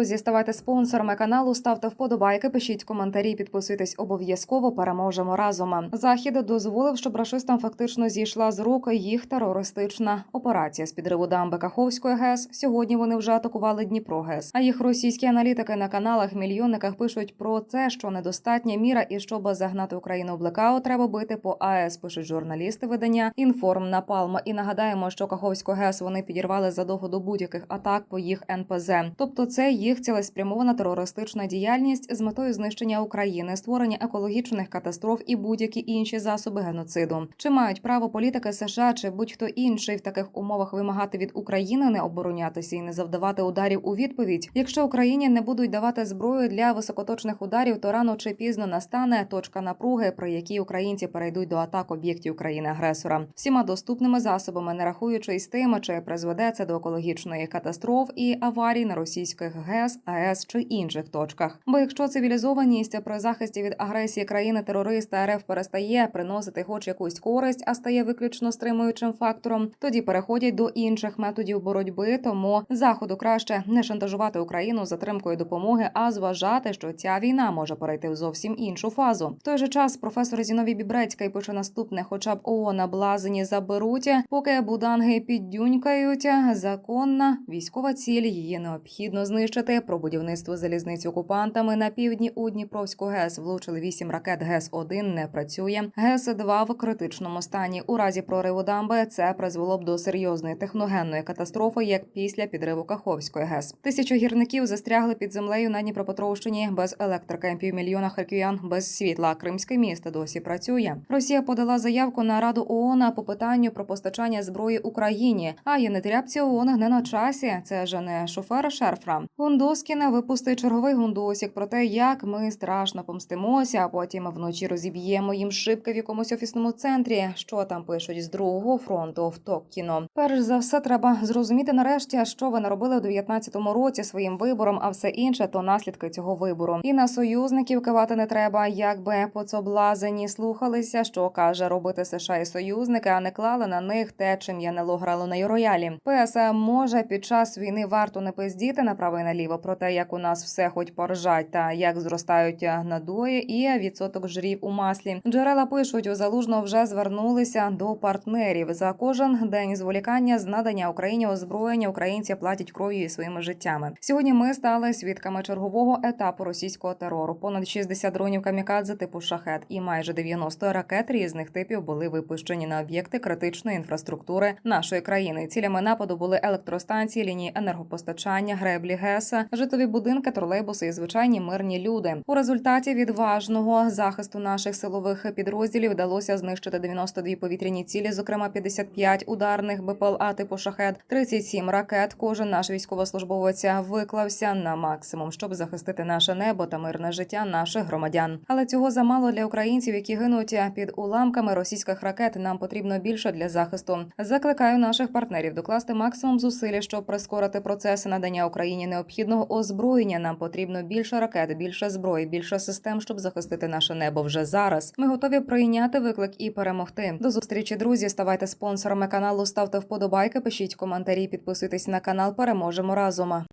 Друзі, ставайте спонсорами каналу, ставте вподобайки, пишіть коментарі, підписуйтесь обов'язково. Переможемо разом. Захід дозволив, щоб рашистам фактично зійшла з рук їх терористична операція з підриву дамби Каховської ГЕС. Сьогодні вони вже атакували Дніпро ГЕС. А їх російські аналітики на каналах мільйонниках пишуть про те, що недостатня міра, і щоб загнати Україну в блекаут, треба бити по АЕС. Пишуть журналісти видання інформ Напалма. І нагадаємо, що Каховську ГЕС вони підірвали задовго до будь-яких атак по їх НПЗ. Тобто, це їх цілеспрямована терористична діяльність з метою знищення України, створення екологічних катастроф і будь-які інші засоби геноциду. Чи мають право політики США чи будь-хто інший в таких умовах вимагати від України не оборонятися і не завдавати ударів у відповідь? Якщо Україні не будуть давати зброю для високоточних ударів, то рано чи пізно настане точка напруги, при якій українці перейдуть до атак об'єктів країни-агресора всіма доступними засобами, не рахуючись тим, чи призведе це до екологічної катастроф і аварій на російських ГЕС, АЕС чи інших точках. Бо якщо цивілізованість при захисті від агресії країни терориста РФ перестає приносити хоч якусь користь, а стає виключно стримуючим фактором, тоді переходять до інших методів боротьби. Тому заходу краще не шантажувати Україну затримкою допомоги, а зважати, що ця війна може перейти в зовсім іншу фазу. В той же час професор Зіновій Бібрецький пише наступне: хоча б ООН блазені заберуть, поки буданги піддюнькають. Законна військова ціль її необхідно знищити. Про будівництво залізниць окупантами на півдні у Дніпровську ГЕС влучили вісім ракет. ГЕС 1 не працює. ГЕС 2 в критичному стані. У разі прориву дамби це призвело б до серйозної техногенної катастрофи, як після підриву Каховської ГЕС. Тисячу гірників застрягли під землею на Дніпропетровщині без електрики. Півмільйона харків'ян без світла. Кримське місто досі працює. Росія подала заявку на Раду ООН по питанню про постачання зброї Україні. А є не ООН не на часі. Це ж не шофер шерфра. Гундоскіна випустить черговий гундосік про те, як ми страшно помстимося, а потім вночі розіб'ємо їм шибки в якомусь офісному центрі. Що там пишуть з другого фронту в Токкіно. Перш за все, треба зрозуміти нарешті, що ви наробили у 19-му році своїм вибором, а все інше то наслідки цього вибору. І на союзників кивати не треба, якби поцоблазені слухалися, що каже робити США і союзники, а не клали на них те, чим я не грало на роялі. ПС може під час війни варто не пиздіти направо і наліво про те, як у нас все хоч поржать, та як зростають надої і відсоток жрів у маслі. Джерела пишуть, у залужно вже звернулися до партнерів за кожен день зволікання з надання Україні озброєння. Українці платять кров'ю і своїми життями. Сьогодні ми стали свідками чергового етапу російського терору. Понад 60 дронів камікадзе типу шахет і майже 90 ракет різних типів були випущені на об'єкти критичної інфраструктури нашої країни. Цілями нападу були електростанції, лінії енергопостачання, греблі ГЕС, житлові будинки, тролейбуси і звичайні мирні люди. У результаті відважного захисту наших силових підрозділів вдалося знищити 92 повітряні цілі, зокрема 55 ударних БПЛА типу шахет, 37 ракет. Кожен наш військовослужбовець виклався на максимум, щоб захистити наше небо та мирне життя наших громадян. Але цього замало для українців, які гинуть під уламками російських ракет. Нам потрібно більше для захисту. Закликаю наших партнерів докласти максимум зусиль, щоб прискорити процеси надання Україні необхідного озброєння. Нам потрібно більше ракет, більше зброї, більше систем, щоб захистити наше небо вже зараз. Ми готові прийняти виклик і перемогти. До зустрічі, друзі. Ставайте спонсорами каналу, ставте вподобайки, пишіть коментарі, підписуйтесь на канал. Переможемо разом.